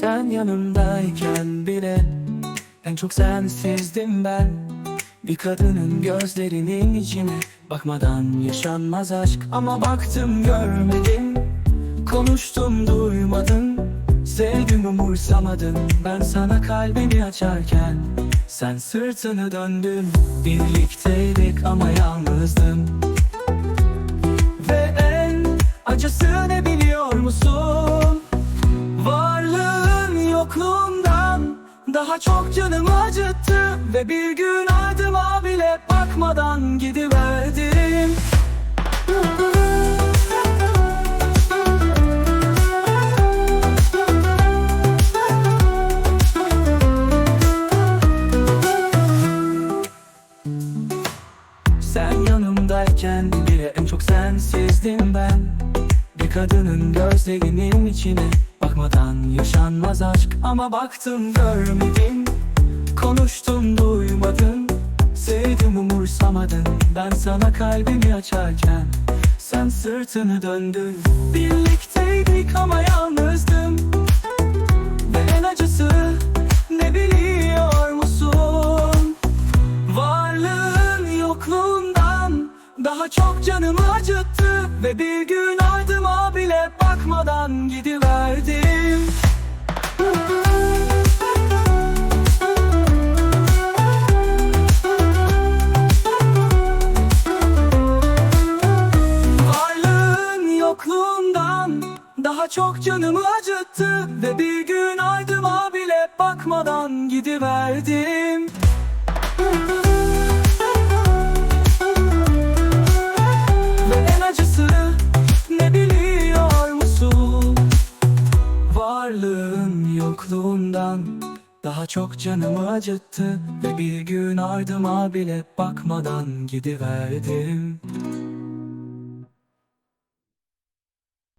Sen yanımdayken bile En çok sensizdim ben. Bir kadının gözlerinin içine Bakmadan yaşanmaz aşk. Ama baktım görmedim Konuştum duymadın Sevdim umursamadın Ben sana kalbimi açarken Sen sırtını döndün. Birlikteydik ama yalnızdım. Ve en acısı ne Daha çok canımı acıttı Ve bir gün ardıma bile bakmadan gidiverdim. Sen yanımdayken bile en çok sensizdim ben. Bir kadının gözlerinin içine Bakmadan yaşanmaz aşk. Ama baktım görmedim. Konuştum duymadın Sevdim umursamadın Ben sana kalbimi açarken Sen sırtını döndün. Birlikteydik ama yalnızdım Daha çok canımı acıttı Ve bir gün ardıma bile bakmadan gidiverdim. Varlığın yokluğundan Daha çok canımı acıttı Ve bir gün ardıma bile bakmadan gidiverdim Varlığın yokluğundan Daha çok canımı acıttı Ve bir gün ardıma bile bakmadan gidiverdim